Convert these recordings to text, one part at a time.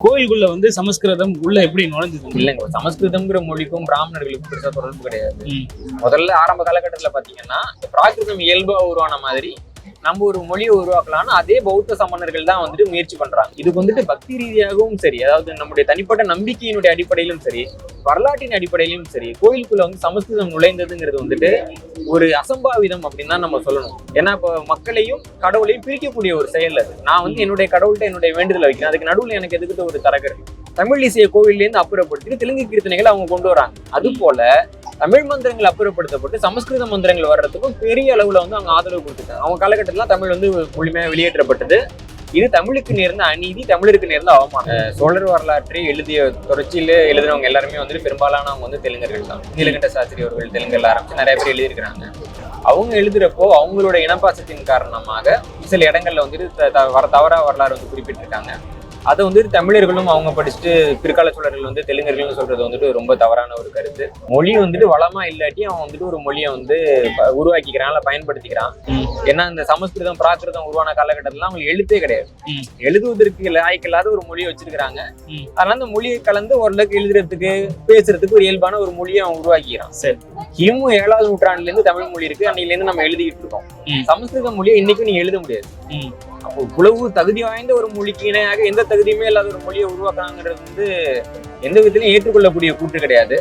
கோயிலுக்குள்ள வந்து சமஸ்கிருதம் உள்ள எப்படி நுழைஞ்சது இல்லைங்க சமஸ்கிருதம்ங்கிற மொழிக்கும் பிராமணர்களுக்கும் பெருசா தொடர்பு கிடையாது. முதல்ல ஆரம்ப காலகட்டத்துல பாத்தீங்கன்னா பிராகிருதம் இயல்பா உருவான மாதிரி நம்ம ஒரு மொழியை உருவாக்கலாம்னு அதே பௌத்த சமணர்கள் தான் வந்துட்டு முயற்சி பண்றாங்க. இதுக்கு வந்துட்டு பக்தி ரீதியாகவும் சரி அதாவது நம்முடைய தனிப்பட்ட நம்பிக்கையினுடைய அடிப்படையிலும் சரி வரலாற்றின் அடிப்படையிலும் சரி கோயிலுக்குள்ள வந்து சமஸ்கிருதம் நுழைந்ததுங்கிறது வந்துட்டு ஒரு அசம்பாவிதம் அப்படின்னு தான் நம்ம சொல்லணும். ஏன்னா இப்போ மக்களையும் கடவுளையும் பிரிக்கக்கூடிய ஒரு செயல் அது. நான் வந்து என்னுடைய கடவுள்கிட்ட என்னுடைய வேண்டுதலை வைக்கிறேன். அதுக்கு நடுவில் எனக்கு எதுக்கிட்ட ஒரு தரகர்? தமிழ் இசைய கோவில்லேருந்து அப்புறப்படுத்திட்டு தெலுங்கு கீர்த்தனைகள் அவங்க கொண்டு வராங்க. அது போல தமிழ் மந்திரங்கள் அப்புறப்படுத்தப்பட்டு சமஸ்கிருத மந்திரங்கள் வர்றதுக்கும் பெரிய அளவில் வந்து அவங்க ஆதரவு கொடுத்துருக்காங்க அவங்க காலகட்டத்தில் தமிழ் வந்து முழுமையாக வெளியேற்றப்பட்டது. இது தமிழுக்கு நேர்ந்த அநீதி தமிழருக்கு நேர்ந்த அவமானம். சோழர் வரலாற்றை எழுதிய தொடர்ச்சியில் எழுதினவங்க எல்லாருமே வந்து பெரும்பாலானவங்க வந்து தெலுங்கர்கள் தான். நீலகண்ட சாஸ்திரி அவர்கள் தெலுங்குல ஆரம்பிச்சு நிறைய பேர் எழுதியிருக்கிறாங்க. அவங்க எழுதுறப்போ அவங்களோட இனப்பாசத்தின் காரணமாக சில இடங்கள்ல வந்துட்டு த- வர தவறா வரலாறு வந்து குறிப்பிட்டிருக்காங்க. அதை வந்துட்டு தமிழர்களும் அவங்க படிச்சுட்டு பிற்கால சோழர்கள் வந்து தெலுங்கர்கள்னு சொல்றது வந்துட்டு ரொம்ப தவறான ஒரு கருத்து மொழி வந்துட்டு வளமா இல்லாட்டி அவன் வந்துட்டு ஒரு மொழியை வந்து உருவாக்கிக்கிறான் இல்ல பயன்படுத்திக்கிறான். ஏன்னா இந்த சமஸ்கிருதம் பிராகிருதம் உருவான காலகட்டத்துல அவங்களுக்கு எழுத்தே கிடையாது. எழுதுவதற்கு லாய்க்கில்லாத ஒரு மொழியை வச்சிருக்கிறாங்க. அதனால அந்த மொழியை கலந்து ஓரளவுக்கு எழுதுறதுக்கு பேசுறதுக்கு ஒரு இயல்பான ஒரு மொழியை அவன் உருவாக்கிக்கிறான் சரி கிமு ஏழாவது நூற்றாண்டுல இருந்து தமிழ் மொழி இருக்கு அன்னையில இருந்து நம்ம எழுதிட்டு இருக்கோம். சமஸ்கிருத மொழியை இன்னைக்கும் நீங்க எழுத முடியாது. அப்போ இவ்வளவு தகுதி வாய்ந்த ஒரு மொழிக்கு இணையாக எந்த தகுதியுமே இல்லாத ஒரு மொழியை உருவாக்குறாங்கிறது வந்து எந்த விதத்திலையும் ஏற்றுக்கொள்ளக்கூடிய கூற்று கிடையாது.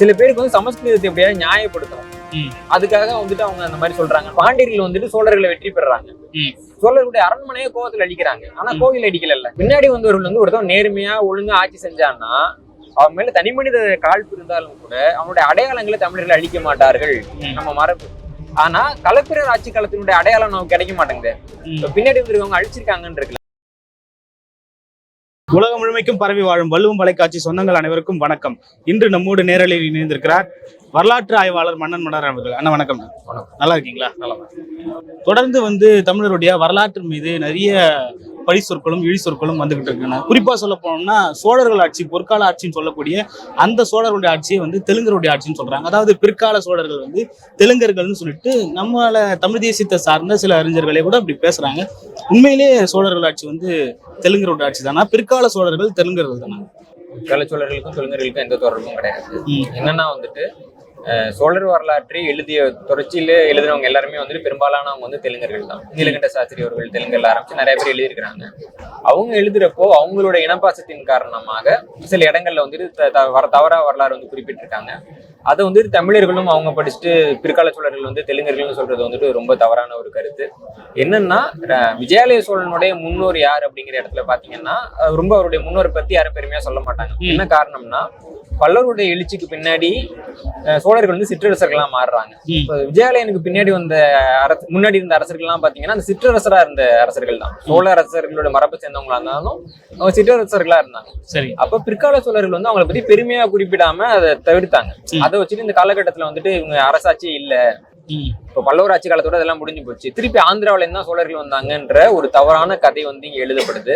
சில பேருக்கு வந்து சமஸ்கிருதத்தை எப்படியாவது நியாயப்படுத்தணும். அதுக்காக வந்துட்டு அவங்க அந்த மாதிரி சொல்றாங்க. பாண்டியர்கள் வந்துட்டு சோழர்களை வெற்றி பெறாங்க. சோழர்களுடைய அரண்மனையை கோவத்துல அடிக்கிறாங்க. ஆனா கோவில் அடிக்கல பின்னாடி வந்தவர்கள் வந்து ஒருத்தன் நேர்மையா ஒழுங்கா ஆட்சி செஞ்சான்னா அவன் மேல தனி மனித காழ்ப்பு இருந்தாலும் கூட அவனுடைய அடையாளங்களை தமிழர்கள் அழிக்க மாட்டார்கள். நம்ம மரபு. ஆனா கலப்பிரர் ஆட்சி காலத்தினுடைய அடையாளம் நமக்கு கிடைக்க மாட்டேங்குது. பின்னாடி வந்திருக்கவங்க அழிச்சிருக்காங்கன்னு இருக்குல்ல. உலகம் முழுமைக்கும் பரவி வாழும் வள்ளுவம் தொலைக்காட்சி சொந்தங்கள் அனைவருக்கும் வணக்கம். இன்று நம்மோடு நேரலையில் இணைந்திருக்கிறார் வரலாற்று ஆய்வாளர் மன்னன் மன்னர் அவர்கள். அண்ணா வணக்கம். வணக்கம். நல்லா இருக்கீங்களா? தொடர்ந்து வந்து தமிழருடைய வரலாற்று மீது நிறைய பழி சொற்களும் இழி சொற்களும் வந்துகிட்டு இருக்குண்ணா குறிப்பா சொல்ல போனோம்னா சோழர்கள் ஆட்சி பொற்கால ஆட்சின்னு சொல்லக்கூடிய அந்த சோழர்களுடைய ஆட்சியை வந்து தெலுங்கருடைய ஆட்சின்னு சொல்றாங்க. அதாவது பிற்கால சோழர்கள் வந்து தெலுங்கர்கள்னு சொல்லிட்டு நம்மள தமிழ் தேசியத்தை சார்ந்த சில அறிஞர்களே கூட அப்படி பேசுறாங்க. உண்மையிலேயே சோழர்கள் ஆட்சி வந்து தெலுங்கரோட ஆட்சி தானா? பிற்கால சோழர்கள் தெலுங்கர்கள் தானா? கல சோழர்களுக்கும் தெலுங்கர்களுக்கும் எந்த தொடர்பும் கிடையாது. என்னன்னா வந்துட்டு சோழர் வரலாற்றை எழுதிய தொடர்ச்சியில எழுதினவங்க எல்லாருமே வந்துட்டு பெரும்பாலானவங்க வந்து தெலுங்கர்கள் தான். நீலகண்ட சாஸ்திரி அவர்கள் தெலுங்குல ஆரம்பிச்சு நிறைய பேர் எழுதியிருக்கிறாங்க. அவங்க எழுதுறப்போ அவங்களோட இனப்பாசத்தின் காரணமாக சில இடங்கள்ல வந்துட்டு வர தவறா வரலாறு வந்து குறிப்பிட்டிருக்காங்க. அதை வந்துட்டு தமிழர்களும் அவங்க படிச்சுட்டு பிற்கால சோழர்கள் வந்து தெலுங்கர்கள்னு சொல்றது வந்துட்டு ரொம்ப தவறான ஒரு கருத்து. என்னன்னா விஜயாலய சோழனுடைய முன்னோர் யார் அப்படிங்கிற இடத்துல பாத்தீங்கன்னா ரொம்ப அவருடைய முன்னோரை பத்தி யாரும் பெருமையா சொல்ல மாட்டாங்க. என்ன காரணம்னா பல்லவருடைய எழுச்சிக்கு பின்னாடி சோழர்கள் வந்து சிற்றரசர்களா மாறுறாங்க. இப்ப விஜயாலயனுக்கு பின்னாடி வந்த அரசு முன்னாடி இருந்த அரசர்கள்லாம் பாத்தீங்கன்னா அந்த சிற்றரசரா இருந்த அரசர்கள் தான் சோழ அரசர்களோட மரபை சேர்ந்தவங்களா இருந்தாலும் அவங்க சிற்றரசர்களா இருந்தாங்க சரி அப்ப பிற்கால சோழர்கள் வந்து அவங்கள பத்தி பெருமையா குறிப்பிடாம அதை தவிர்த்தாங்க. அதை வச்சுட்டு இந்த காலகட்டத்துல வந்துட்டு இவங்க அரசாட்சியே இல்ல. இப்ப பல்லவர் ஆட்சி காலத்தோட அதெல்லாம் முடிஞ்சு போச்சு திருப்பி ஆந்திராவில இருந்து சோழர்கள் வந்தாங்கன்ற ஒரு தவறான கதை வந்து இங்க எழுதப்படுது.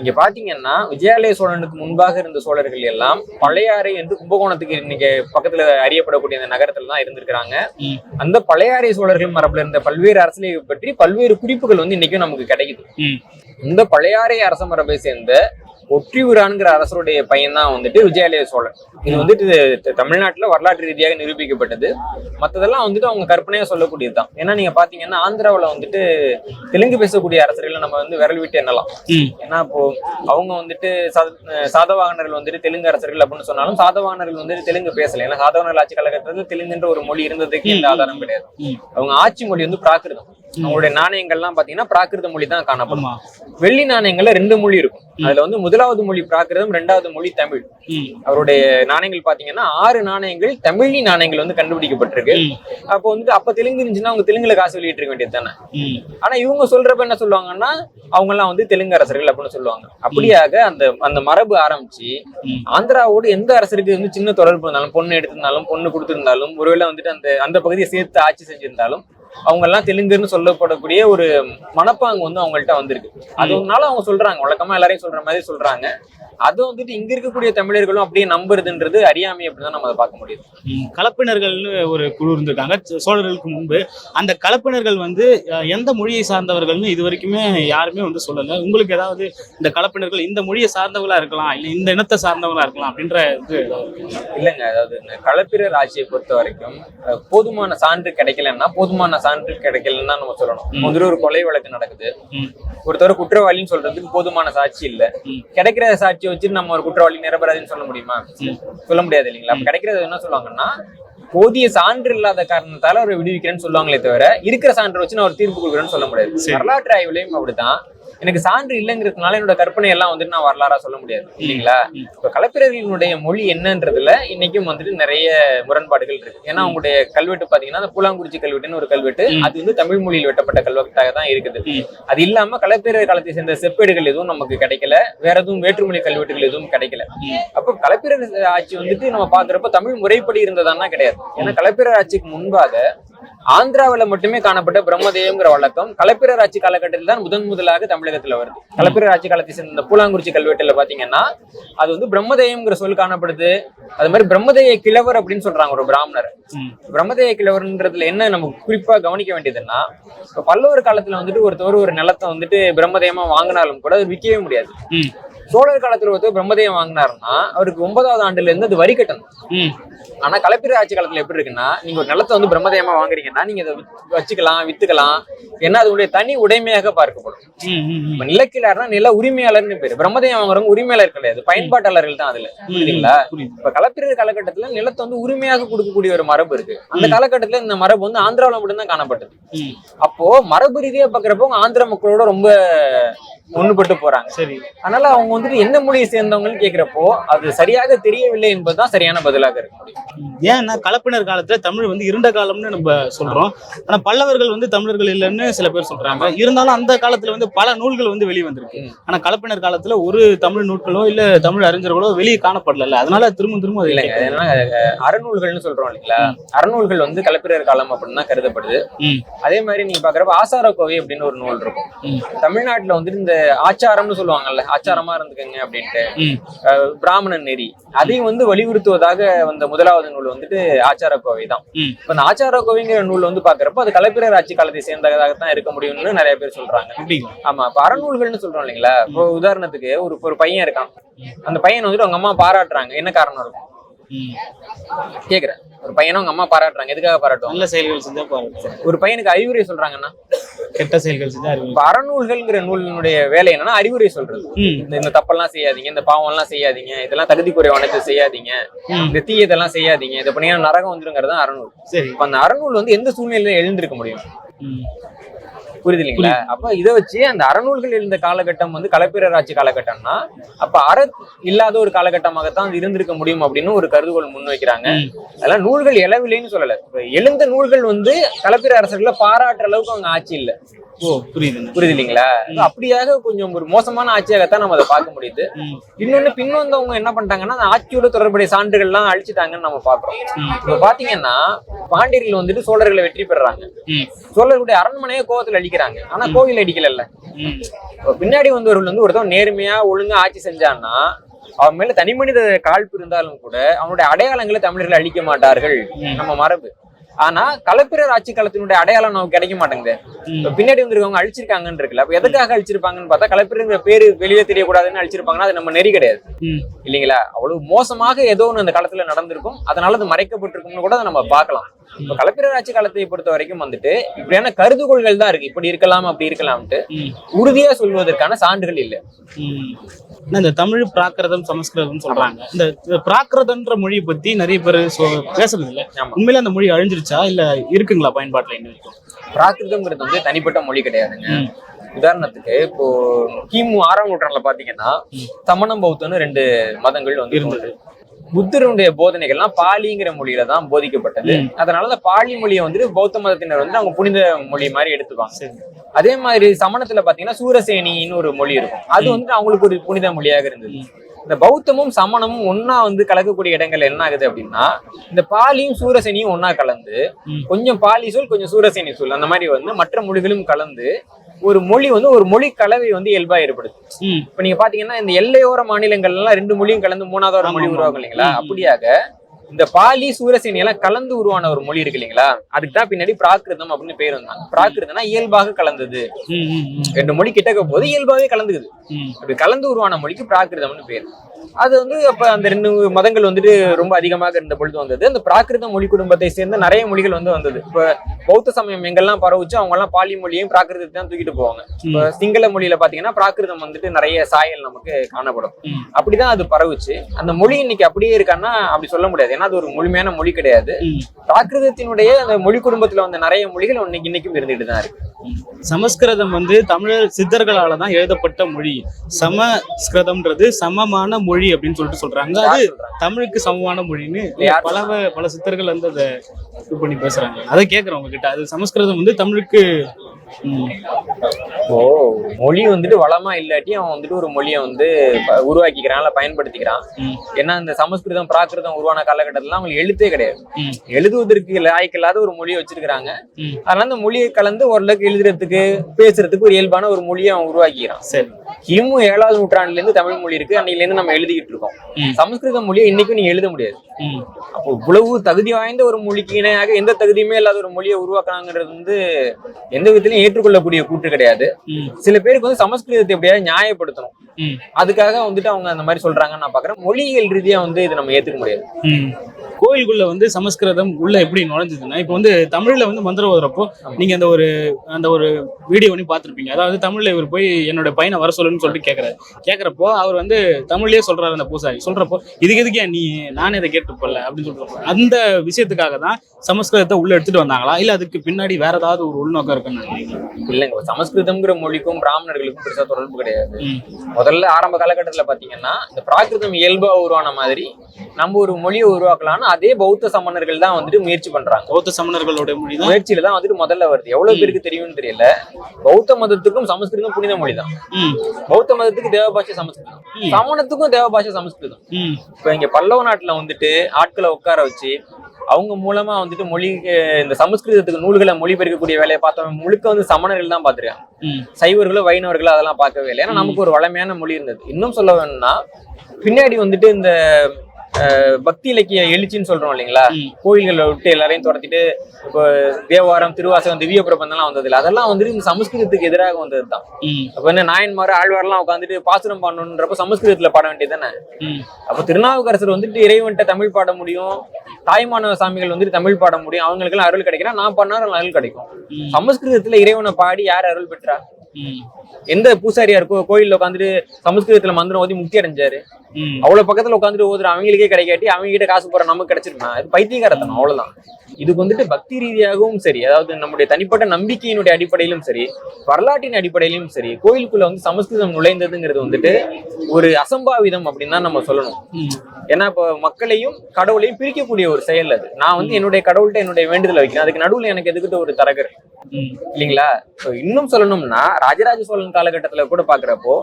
இங்க பாத்தீங்கன்னா விஜயாலய சோழனுக்கு முன்பாக இருந்த சோழர்கள் எல்லாம் பழையாறை என்று கும்பகோணத்துக்கு இன்னைக்கு பக்கத்துல அறியப்படக்கூடிய அந்த நகரத்துல தான் இருந்திருக்கிறாங்க. அந்த பழையாறை சோழர்கள் மரபுல இருந்த பல்வேறு அரசியலை பற்றி பல்வேறு குறிப்புகள் வந்து இன்னைக்கும் நமக்கு கிடைக்குது. இந்த பழையாறை அரச மரபை சேர்ந்த ஒற்றியூரான்ங்கிற அரசருடைய பையன் தான் வந்துட்டு விஜயாலய சோழன். இது வந்துட்டு தமிழ்நாட்டுல வரலாற்று ரீதியாக நிரூபிக்கப்பட்டது. மத்ததெல்லாம் வந்துட்டு அவங்க கற்பனையா சொல்லக்கூடியதுதான். ஏன்னா நீங்க பாத்தீங்கன்னா ஆந்திராவுல வந்துட்டு தெலுங்கு பேசக்கூடிய அரசர்களை நம்ம வந்து விரல் விட்டு எண்ணலாம். ஏன்னா இப்போ அவங்க வந்துட்டு சத- சாதவாகனர்கள் வந்துட்டு தெலுங்கு அரசர்கள் அப்படின்னு சொன்னாலும் சாதவாகனர்கள் வந்துட்டு தெலுங்கு பேசல. ஏன்னா சாதவாகனர்கள் ஆட்சி காலகட்டத்தில் தெலுங்குன்ற ஒரு மொழி இருந்ததுக்கு எந்த. ஆதாரம் கிடையாது. அவங்க ஆட்சி மொழி வந்து பிராகிருதம். அவங்களுடைய நாணயங்கள்லாம் பாத்தீங்கன்னா பிராகிருத மொழி தான் காணப்படும். வெள்ளி நாணயங்கள்ல ரெண்டு மொழி இருக்கும். அதுல வந்து முதலாவது மொழி பிராகிருதம் ரெண்டாவது மொழி தமிழ். அவருடைய நாணயங்கள் பாத்தீங்கன்னா ஆறு நாணயங்கள் தமிழி நாணயங்கள் வந்து கண்டுபிடிக்கப்பட்டிருக்கு. அப்போ வந்து அப்ப தெலுங்கு இருந்துச்சுன்னா அவங்க தெலுங்குல காசு வெளியிட்டு இருக்க வேண்டியது தானே. ஆனா இவங்க சொல்றப்ப என்ன சொல்லுவாங்கன்னா அவங்க எல்லாம் வந்து தெலுங்கு அரசர்கள் அப்படின்னு சொல்லுவாங்க அப்படியாக அந்த அந்த மரபு ஆரம்பிச்சு. ஆந்திராவோடு எந்த அரசருக்கு வந்து சின்ன தொடர்பு இருந்தாலும் பொண்ணு எடுத்திருந்தாலும் பொண்ணு கொடுத்திருந்தாலும் ஒருவேளை வந்துட்டு அந்த அந்த பகுதியை சேர்த்து ஆட்சி செஞ்சிருந்தாலும் அவங்க எல்லாம் தெலுங்குன்னு சொல்லப்படக்கூடிய ஒரு மனப்பாங்கு வந்து அவங்கள்ட்ட வந்திருக்கு. அதனால அவங்க சொல்றாங்க வழக்கமா எல்லாரையும் சொல்ற மாதிரி சொல்றாங்க. அதை வந்துட்டு இங்க இருக்கக்கூடிய தமிழர்களும் அப்படியே நம்புறதுன்றது அறியாமை அப்படிதான் நம்ம அதை பார்க்க முடியுது ம், கலப்பினர்கள்னு ஒரு குழு இருந்திருக்காங்க சோழர்களுக்கு முன்பு அந்த கலப்பினர்கள் வந்து எந்த மொழியை சார்ந்தவர்கள்னு இது வரைக்குமே யாருமே வந்து சொல்லல உங்களுக்கு ஏதாவது இந்த கலப்பினர்கள் இந்த மொழியை சார்ந்தவங்களா இருக்கலாம் இல்ல இந்த இனத்தை சார்ந்தவங்களா இருக்கலாம் அப்படின்ற இது? இல்லைங்க அதாவது இந்த களப்பிரர் ஆட்சியை பொறுத்த வரைக்கும் போதுமான சான்று கிடைக்கலன்னா போதுமான சான்று கிடைக்கலன்னு தான் நம்ம சொல்லணும். முதல்ல ஒரு கொலை வழக்கு நடக்குது. ஒருத்தர் குற்றவாளின்னு சொல்றதுக்கு போதுமான சாட்சி இல்ல. கிடைக்கிற சாட்சியை வச்சு நம்ம ஒரு குற்றவாளி நிரபராதின்னு சொல்ல முடியுமா. சொல்ல முடியாது இல்லைங்களா? அப்ப கிடைக்கிறது என்ன சொல்லுவாங்கன்னா போதிய சான்று இல்லாத காரணத்தால அவரை விடுவிக்கிறேன்னு சொல்லுவாங்களே தவிர இருக்கிற சான்று வச்சு நான் ஒரு தீர்ப்பு கொடுக்குறேன்னு சொல்ல முடியாது. வரலாற்று ஆய்வுலையும் அப்படிதான் எனக்கு சான்று இல்லைங்கிறதுனால என்னோட கற்பனை எல்லாம் வந்துட்டு நான் வரலாறா சொல்ல முடியாது. இல்லைங்களா. இப்ப கலப்பிரர்களினுடைய மொழி என்னன்றதுல இன்னைக்கும் வந்துட்டு நிறைய முரண்பாடுகள் இருக்கு. ஏன்னா அவங்களுடைய கல்வெட்டு பாத்தீங்கன்னா அந்த பூலாங்குறிச்சி கல்வெட்டுன்னு ஒரு கல்வெட்டு. அது வந்து தமிழ் மொழியில் வெட்டப்பட்ட கல்வெட்டாக தான் இருக்குது. அது இல்லாம களப்பிரர் காலத்தை சேர்ந்த செப்பேடுகள் எதுவும் நமக்கு கிடைக்கல. வேற எதுவும் வேற்றுமொழி கல்வெட்டுகள் எதுவும் கிடைக்கல. அப்போ களப்பிரர் ஆட்சி வந்துட்டு நம்ம பாக்குறப்ப தமிழ் முறைப்படி இருந்ததான்னா கிடையாது. ஏன்னா களப்பிரர் ஆட்சிக்கு முன்பாக ஆந்திராவுல மட்டுமே காணப்பட்ட பிரம்மதேயம்ங்கிற வழக்கம் களப்பிரர் ஆட்சி காலகட்டத்தில் தான் முதன் முதலாக தமிழகத்துல வருது களப்பிரர் ஆட்சி காலத்தை சேர்ந்த பூலாங்குறிச்சி கல்வெட்டுல பாத்தீங்கன்னா அது வந்து பிரம்மதேயம்ங்கிற சொல் காணப்படுது அது மாதிரி பிரம்மதேய கிழவர் அப்படின்னு சொல்றாங்க ஒரு பிராமணர். பிரம்மதேய கிழவர்ன்றதுல என்ன நம்ம குறிப்பா கவனிக்க வேண்டியதுன்னா இப்ப பல்லவர் காலத்துல வந்துட்டு ஒருத்தவர் ஒரு நிலத்தை வந்துட்டு பிரம்மதேயமா வாங்கினாலும் கூட அது விற்கவே முடியாது. சோழர் காலத்துல ஒருத்தர் பிரம்மதேயம் வாங்கினாருன்னா அவருக்கு ஒன்பதாவது ஆண்டுல இருந்து அது வரி கட்டணும். ஆனா கலப்பிர ஆட்சி காலத்துல எப்படி இருக்குன்னா நீங்க ஒரு நிலத்தை வந்து பிரம்மதேயமா வாங்குறீங்கன்னா நீங்க அதை வச்சுக்கலாம் வித்துக்கலாம். ஏன்னா அதனுடைய தனி உடைமையாக பார்க்கப்படும். நிலக்கிழார்னா நில உரிமையாளர்னு பேரு. பிரம்மதேயம் வாங்குறவங்க உரிமையாளர் கிடையாது. பயன்பாட்டாளர்கள் தான் அதுல. புரியுதுங்களா? புரியுது. இப்ப கலப்பிரர் காலகட்டத்துல நிலத்தை வந்து உரிமையாக கொடுக்கக்கூடிய ஒரு மரபு இருக்கு. அந்த காலகட்டத்துல இந்த மரபு வந்து ஆந்திராவில மட்டும்தான் காணப்பட்டது. அப்போ மரபு ரீதியா பாக்குறப்போ ஆந்திர மக்களோட ரொம்ப ஒண்ணுபட்டு போறாங்க. சரி. அதனால அவங்க வந்துட்டு எந்த மொழியை சேர்ந்தவங்கன்னு கேக்குறப்போ அது சரியாக தெரியவில்லை என்பதுதான் சரியான பதிலாக இருக்கு. ஏன்னா கலப்பினர் காலத்துல தமிழ் வந்து இருண்ட காலம்னு நம்ம சொல்றோம். ஆனா பல்லவர்கள் வந்து தமிழர்கள் இல்லைன்னு சில பேர் சொல்றாங்க. இருந்தாலும் அந்த காலத்துல வந்து பல நூல்கள் வந்து வெளியே வந்திருக்கு. ஆனா கலப்பினர் காலத்துல ஒரு தமிழ் நூல்களோ இல்ல தமிழ் அறிஞர்களோ வெளியே காணப்படல அதனால திரும்ப திரும்ப அது இல்லைங்க. அறநூல்கள்னு சொல்றோம் இல்லைங்களா? அறநூல்கள் வந்து கலப்பிரர் காலம் அப்படின்னு தான் கருதப்படுது. அதே மாதிரி நீங்க பாக்குறப்ப ஆசார கோவை அப்படின்னு ஒரு நூல் இருக்கும். தமிழ்நாட்டுல வந்துட்டு இந்த ஆச்சாரம்னு சொல்லுவாங்கல்ல ஆச்சாரமா இருந்துக்கங்க அப்படின்ட்டு. பிராமணன் நெறி. அதையும் வந்து வலியுறுத்துவதாக வந்த முதலாவது நூல் வந்துட்டு ஆச்சார கோவை தான். இப்ப இந்த ஆச்சார கோவைங்கிற நூல் வந்து பாக்குறப்ப அது கலப்பிரர் ஆட்சி காலத்தை சேர்ந்ததாக தான் இருக்க முடியும்னு நிறைய பேர் சொல்றாங்க. ஆமா இப்ப அறநூல்கள்னு சொல்றோம் இல்லைங்களா? இப்போ உதாரணத்துக்கு ஒரு ஒரு பையன் இருக்கான். அந்த பையன் வந்துட்டு அவங்க அம்மா பாராட்டுறாங்க. என்ன காரணம் இருக்கும். கேக்குறேன். ஒரு பையனை அவங்க அம்மா பாராட்டுறாங்க. எதுக்காக பாராட்டுவாங்க? நல்ல செயல்கள் செஞ்சா பாருங்க ஒரு பையனுக்கு அறிவுரை சொல்றாங்கன்னா? கெட்ட செயல்கள் செஞ்சா அறிவு இப்ப அறநூல்கள்ங்கிற நூலினுடைய வேலை என்னன்னா அறிவுரை சொல்றது. இந்த இந்த தப்பெல்லாம் செய்யாதீங்க இந்த பாவம் எல்லாம் செய்யாதீங்க இதெல்லாம் தகுதி குறைவானது செய்யாதீங்க. இந்த தீயதெல்லாம் செய்யாதீங்க இதை பண்ணீங்கன்னா நரகம் வந்துருங்கிறது தான் அறநூல். சரி. இப்ப அந்த அறநூல் வந்து எந்த சூழ்நிலையில எழுந்திருக்க முடியும். புரியுது. இல்லைங்களா அப்ப இதை வச்சு அந்த அறநூல்கள் இருந்த காலகட்டம் வந்து கலப்பிரர் ஆட்சி காலகட்டம்னா அப்ப அற இல்லாத ஒரு காலகட்டமாகத்தான் இருந்திருக்க முடியும் அப்படின்னு ஒரு கருதுகோள் முன்வைக்கிறாங்க. அதெல்லாம் நூல்கள் எழவில்லைன்னு சொல்லல. எழுந்த நூல்கள் வந்து கலப்பிர அரசர்களை பாராட்டுற அளவுக்கு அவங்க ஆட்சி இல்ல. ஓ புரியுது. இல்லைங்களா அப்படியாக கொஞ்சம் ஒரு மோசமான ஆட்சியாகத்தான் நம்ம அதை பார்க்க முடியுது. இன்னொன்னு பின்வந்தவங்க என்ன பண்ணிட்டாங்கன்னா அந்த ஆட்சியோட தொடர்புடைய சான்றுகள் எல்லாம் அழிச்சிட்டாங்கன்னு நம்ம பாக்குறோம் ம். இப்ப பாத்தீங்கன்னா பாண்டியர்கள் வந்துட்டு சோழர்களை வெற்றி பெறுறாங்க ம். சோழர்களுடைய அரண்மனையை கோவத்துல அடிக்கிறாங்க. ஆனா கோவில் அடிக்கல பின்னாடி வந்தவர்கள் வந்து ஒருத்தன் நேர்மையா ஒழுங்கா ஆட்சி செஞ்சான்னா அவன் மேல தனி மனித காழ்ப்பு இருந்தாலும் கூட அவனுடைய அடையாளங்களை தமிழர்கள் அழிக்க மாட்டார்கள். நம்ம மரபு. ஆனா கலப்பிரர் ஆட்சி காலத்தினுடைய அடையாளம் நமக்கு கிடைக்க மாட்டேங்குது. பின்னாடி வந்திருக்கவங்க அழிச்சிருக்காங்கன்னு இருக்குல்ல. அப்ப எதுக்காக அழிச்சிருப்பாங்கன்னு பார்த்தா கலப்பிரங்கிற பேரு வெளியே தெரியக்கூடாதுன்னு அழிச்சிருப்பாங்கன்னா அது நம்ம நெறி கிடையாது. இல்லைங்களா? அவ்வளவு மோசமாக ஏதோ ஒண்ணு அந்த காலத்துல நடந்திருக்கும். அதனால அது மறைக்கப்பட்டிருக்கும்னு கூட நம்ம பார்க்கலாம். இப்ப கலப்பிரர் ஆட்சி காலத்தை பொறுத்த வரைக்கும் வந்துட்டு இப்படியான கருதுகோள்கள் தான் இருக்கு. இப்படி இருக்கலாம் அப்படி இருக்கலாம்ட்டு. உறுதியா சொல்வதற்கான சான்றுகள் இல்ல. இந்த தமிழ் பிராகிருதம் சமஸ்கிருதம் சொல்றாங்க. இந்த பிராகிருதம்ன்ற மொழியை பத்தி நிறைய பேர் பேசுறது இல்ல. உண்மையில அந்த மொழி அழிஞ்சிருச்சா? இல்ல இருக்குங்களா பயன்பாட்டுல இன்னும் வரைக்கும்? பிராகிருதம்ங்கிறது வந்து தனிப்பட்ட மொழி கிடையாதுங்க. உதாரணத்துக்கு இப்போ கிமு ஆறாம் நூற்றாண்டுல பாத்தீங்கன்னா சமணம் பௌத்தம்னு ரெண்டு மதங்கள் வந்து இருந்தது. புத்தருடைய போதனைகள்லாம் பாலிங்கிற மொழியில தான் போதிக்கப்பட்டது. அதனால அந்த பாலி மொழியை வந்துட்டு பௌத்த மதத்தினர் வந்து அவங்க புனித மொழி மாதிரி எடுத்துப்பாங்க அதே மாதிரி சமணத்துல பாத்தீங்கன்னா சூரசேனின்னு ஒரு மொழி இருக்கும். அது வந்து அவங்களுக்கு ஒரு புனித மொழியாக இருந்தது. இந்த பௌத்தமும் சமணமும் ஒன்னா வந்து கலக்கக்கூடிய இடங்கள் என்ன ஆகுது அப்படின்னா இந்த பாலியும் சூரசேனியும் ஒன்னா கலந்து. கொஞ்சம் பாலி சொல் கொஞ்சம் சூரசேனி சொல் அந்த மாதிரி வந்து மற்ற மொழிகளும் கலந்து ஒரு மொழி வந்து ஒரு மொழி கலவை வந்து இயல்பா ஏற்படுது இப்ப நீங்க பாத்தீங்கன்னா இந்த எல்லையோர மாநிலங்கள்ல எல்லாம் ரெண்டு மொழியும் கலந்து மூணாவது ஒரு மொழி. உருவாகும் இல்லைங்களா. அப்படியாக இந்த பாலி சூரசேனி எல்லாம் கலந்து உருவான ஒரு மொழி இருக்கு இல்லைங்களா? அதுக்கு தான் பின்னாடி பிராகிருதம் அப்படின்னு பேர் வந்தாங்க. பிராகிருதம்னா இயல்பாக கலந்தது. ரெண்டு மொழி கிட்டக்க போது இயல்பாவே கலந்துக்குது. அப்படி கலந்து உருவான மொழிக்கு பிராகிருதம்னு பேர். அது வந்து அப்ப அந்த ரெண்டு மதங்கள் வந்துட்டு ரொம்ப அதிகமாக இருந்த பொழுது வந்தது. அந்த பிராகிருத மொழி குடும்பத்தை சேர்ந்த நிறைய மொழிகள் வந்து வந்தது. இப்ப பௌத்த சமயம் எங்கெல்லாம் பரவுச்சு அவங்க எல்லாம் பாலி மொழியையும் பிராகிருதத்தை தான் தூக்கிட்டு போவாங்க. இப்ப சிங்கள மொழியில பாத்தீங்கன்னா பிராகிருதம் வந்துட்டு நிறைய சாயல் நமக்கு காணப்படும். அப்படிதான் அது பரவுச்சு. அந்த மொழி இன்னைக்கு அப்படியே இருக்கான்னா அப்படி சொல்ல முடியாது. ஏன்னா அது ஒரு முழுமையான மொழி கிடையாது. பிராகிருதத்தினுடைய அந்த மொழி குடும்பத்துல வந்த நிறைய மொழிகள் இன்னைக்கு இன்னைக்கும் இருந்துட்டு தான் இருக்கு. சமஸ்கிருதம் வந்து தமிழர் சித்தர்களால தான் எழுதப்பட்ட மொழி. சமஸ்கிருதம்ன்றது சமமான மொழி அப்படின்னு சொல்லிட்டு சொல்றாங்க. அது? தமிழுக்கு சமமான மொழின்னு பல பல சித்தர்கள் வந்து அதை இது பண்ணி பேசுறாங்க. அதை கேக்குறேன் உங்ககிட்ட. அது சமஸ்கிருதம் வந்து தமிழுக்கு ஓ மொழி வந்துட்டு வளமா இல்லாட்டி அவன் வந்துட்டு ஒரு மொழியை வந்து உருவாக்கிக்கிறான் இல்ல பயன்படுத்திக்கிறான். ஏன்னா இந்த சமஸ்கிருதம் பிராகிருதம் உருவான காலகட்டத்துல அவங்களுக்கு எழுத்தே கிடையாது. எழுதுவதற்கு லாய்க்கில்லாத ஒரு மொழியை வச்சிருக்கிறாங்க. அதனால அந்த மொழியை கலந்து ஓரளவுக்கு எழுதுறதுக்கு பேசுறதுக்கு ஒரு இயல்பான ஒரு மொழியை அவன் உருவாக்கிக்கிறான். சரி. கிமு ஏழாவது நூற்றாண்டுல இருந்து தமிழ் மொழி இருக்கு. அன்னையில இருந்து நம்ம எழுதிக்கிட்டு இருக்கோம். சமஸ்கிருத மொழியை இன்னைக்கும் நீங்க எழுத முடியாது. அப்போ இவ்வளவு தகுதி வாய்ந்த ஒரு மொழிக்கு இணையாக எந்த தகுதியுமே இல்லாத ஒரு மொழியை உருவாக்குறாங்கிறது வந்து எந்த விதத்திலையும் ஏற்றுக்கொள்ளக்கூடிய கூற்று கிடையாது. சில பேருக்கு வந்து சமஸ்கிருதத்தை எப்படியாவது நியாயப்படுத்தணும். அதுக்காக வந்துட்டு அவங்க அந்த மாதிரி சொல்றாங்கன்னு நான் பாக்குறேன். மொழியியல் ரீதியா வந்து இதை நம்ம ஏத்துக்க முடியாது. கோயிலுக்குள்ள வந்து சமஸ்கிருதம் உள்ள எப்படி நுழைஞ்சதுன்னா இப்போ வந்து தமிழ்ல வந்து மந்திரம் ஓதுறப்போ நீங்க அந்த ஒரு அந்த ஒரு வீடியோ பண்ணி பார்த்திருப்பீங்க. அதாவது தமிழ்ல இவர் போய் என்னோட பையனை வர சொல்லுன்னு சொல்லிட்டு கேட்கறாரு கேட்கறப்போ அவர் வந்து தமிழ்லயே சொல்றாரு அந்த பூசாரி. சொல்றப்போ இதுக்கு எதுக்கே நீ நானே இதை கேட்டு போல அப்படின்னு சொல்றப்போ அந்த விஷயத்துக்காக தான் சமஸ்கிருதத்தை உள்ள எடுத்துட்டு வந்தாங்களா? இல்ல அதுக்கு பின்னாடி வேற ஏதாவது ஒரு உள்நோக்கம் இருக்குன்னு? இல்லைங்க சமஸ்கிருதம்ங்கிற மொழிக்கும் பிராமணர்களுக்கும் பெருசா தொடர்பு கிடையாது. முதல்ல ஆரம்ப காலகட்டத்துல பாத்தீங்கன்னா இந்த பிராகிருதம் இயல்பா உருவான மாதிரி நம்ம ஒரு மொழியை உருவாக்கலாம்னு அதே பௌத்த சமணர்கள் தான் வந்துட்டு முயற்சி பண்றாங்க. பௌத்த சமணர்களோட மொழி முயற்சியில தான் வந்துட்டு முதல்ல வருது. எவ்வளவு பேருக்கு தெரியும்னு தெரியல. பௌத்த மதத்துக்கும் சமஸ்கிருதம் புனித மொழி தான் பௌத்த மதத்துக்கு தேவபாஷை சமஸ்கிருதம். சமணத்துக்கும் தேவபாஷை சமஸ்கிருதம். இப்ப இங்க பல்லவ நாட்டுல வந்துட்டு ஆட்களை உட்கார வச்சு அவங்க மூலமா வந்துட்டு மொழிக்கு இந்த சமஸ்கிருதத்துக்கு நூல்களை மொழிபெயர்க்கக்கூடிய வேலையை பார்த்தவங்க முழுக்க வந்து சமணர்கள் தான் பார்த்திருக்காங்க. ம், சைவர்களோ வைணவர்களோ அதெல்லாம் பார்க்கவே இல்லை. ஏன்னா நமக்கு ஒரு வளமையான மொழி இருந்தது. இன்னும் சொல்ல வேணும்னா பின்னாடி வந்துட்டு இந்த பக்தி இலக்கிய எழுச்சின்னு சொல்றோம் இல்லைங்களா. கோயில்களை விட்டு எல்லாரையும் துரத்திட்டு இப்போ தேவாரம் திருவாசகம் திவ்ய பிரபந்தம்லாம் வந்தது இல்லை அதெல்லாம் வந்துட்டு இந்த சமஸ்கிருதத்துக்கு எதிராக வந்தது தான் அப்ப என்ன நாயன்மார் ஆழ்வார்லாம் உட்காந்துட்டு பாசுரம் பாடணுன்றப்ப சமஸ்கிருதத்துல பாட வேண்டியது தானே? அப்ப திருநாவுக்கரசர் வந்துட்டு இறைவன்ட்ட தமிழ் பாட முடியும் தாய்மானவ சாமிகள் வந்துட்டு தமிழ் பாட முடியும் அவங்களுக்கெல்லாம் அருள் கிடைக்கிறா நான் பண்ணாலும் அருள் கிடைக்கும். சமஸ்கிருதத்துல இறைவனை பாடி யார் அருள் பெற்றா? எந்த பூசாரியா இருக்கோ கோயில்ல உட்காந்துட்டு சமஸ்கிருதத்துல மந்திரம் ஓதி முக்தி அடைஞ்சாரு. அவ்வளவு பக்கத்துல உட்காந்துட்டு ஓதுற அவங்களுக்கே கிடைக்காட்டி அவங்க கிட்ட காசு போற நமக்கு கிடைச்சிருமா அது பைத்தியகாரத்தனம் அவ்வளவுதான். இதுக்கு வந்துட்டு பக்தி ரீதியாகவும் சரி அதாவது நம்முடைய தனிப்பட்ட நம்பிக்கையினுடைய அடிப்படையிலும் சரி வரலாற்றின் அடிப்படையிலும் சரி கோயிலுக்குள்ள வந்து சமஸ்கிருதம் நுழைந்ததுங்கிறது வந்துட்டு ஒரு அசம்பாவிதம் அப்படின்னு தான் நம்ம சொல்லணும். ஏன்னா இப்போ மக்களையும் கடவுளையும் பிரிக்கக்கூடிய ஒரு செயல் அது. நான் வந்து என்னுடைய கடவுள்கிட்ட என்னுடைய வேண்டுதலை வைக்கிறேன். அதுக்கு நடுவுல எனக்கு எதுக்கிட்ட ஒரு தரகர்? இல்லைங்களா? இன்னும் சொல்லணும்னா ராஜராஜ சோழன் காலகட்டத்துல கூட பாக்குறப்போ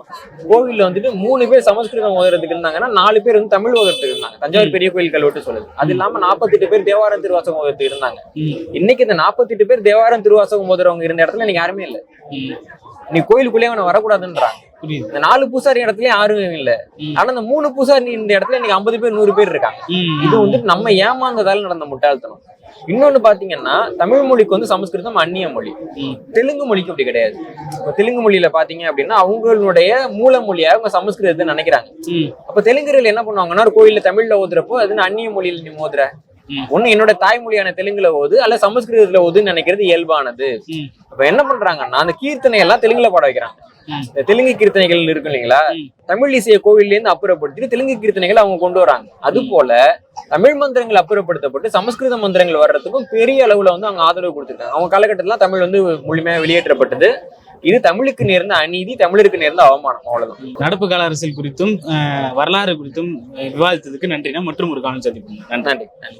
கோவில்ல வந்துட்டு மூணு பேர் சமஸ்கிருதம் ஓதுறதுக்கு இருந்தாங்கன்னா நாலு பேர் வந்து தமிழ் ஓதுறதுக்கு இருந்தாங்க. தஞ்சாவூர் பெரிய கோயில் கல்வெட்டு சொல்லுது அது இல்லாம நாற்பத்தெட்டு பேர் தேவாரம் திருவாசகம் ஓதுறதுக்கு இருந்தாங்க. இன்னைக்கு இந்த நாற்பத்தெட்டு பேர் தேவாரம் திருவாசகம் ஓதுறவங்க இருந்த இடத்துல இன்னைக்கு யாருமே இல்ல. நீ கோயிலுக்குள்ளே அவனை வரக்கூடாதுன்றாங்க. இந்த நாலு பூசாரி இடத்துலயும் யாரும் இல்ல. ஆனா இந்த மூணு பூசாரி இந்த இடத்துல இன்னைக்கு ஐம்பது பேர் நூறு பேர் இருக்காங்க. இது வந்துட்டு நம்ம ஏமாந்ததால நடந்த முட்டாள்தனம். இன்னொன்னு பாத்தீங்கன்னா தமிழ் மொழிக்கு வந்து சமஸ்கிருதம் அந்நிய மொழி. தெலுங்கு மொழிக்கு அப்படி கிடையாது. இப்போ தெலுங்கு மொழியில பாத்தீங்க அப்படின்னா அவங்களுடைய மூல மொழியா அவங்க சமஸ்கிருதத்தை நினைக்கிறாங்க. அப்ப தெலுங்குகள் என்ன பண்ணுவாங்கன்னா ஒரு கோயில்ல தமிழ்ல ஓதுறப்போ அது அந்நிய மொழியில நீ மோதுற ம். ஒண்ணு என்னோட தாய்மொழியான தெலுங்குல ஓது அல்ல சமஸ்கிருதத்துல ஓதுன்னு நினைக்கிறது இயல்பானது. அப்ப என்ன பண்றாங்கன்னா அந்த கீர்த்தனை எல்லாம் தெலுங்குல பாட வைக்கிறாங்க. இந்த தெலுங்கு கீர்த்தனைகள் இருக்கு இல்லைங்களா. தமிழ் இசைய கோவில்ல இருந்து அப்புறப்படுத்திட்டு தெலுங்கு கீர்த்தனைகள் அவங்க கொண்டு வராங்க. அது போல தமிழ் மந்திரங்கள் அப்புறப்படுத்தப்பட்டு சமஸ்கிருத மந்திரங்கள் வர்றதுக்கும் பெரிய அளவுல வந்து அவங்க ஆதரவு கொடுத்திருக்காங்க. அவங்க காலகட்டத்துல தமிழ் வந்து முழுமையா வெளியேற்றப்பட்டது. இது தமிழுக்கு நேர்ந்த அநீதி தமிழருக்கு நேர்ந்த அவமானம். அவ்வளவுதான். நடப்பு கால அரசியல் குறித்தும் வரலாறு குறித்தும் விவாதித்ததுக்கு நன்றினா மற்றும் ஒரு காலம் சந்திப்போம். நன்றி. நன்றி.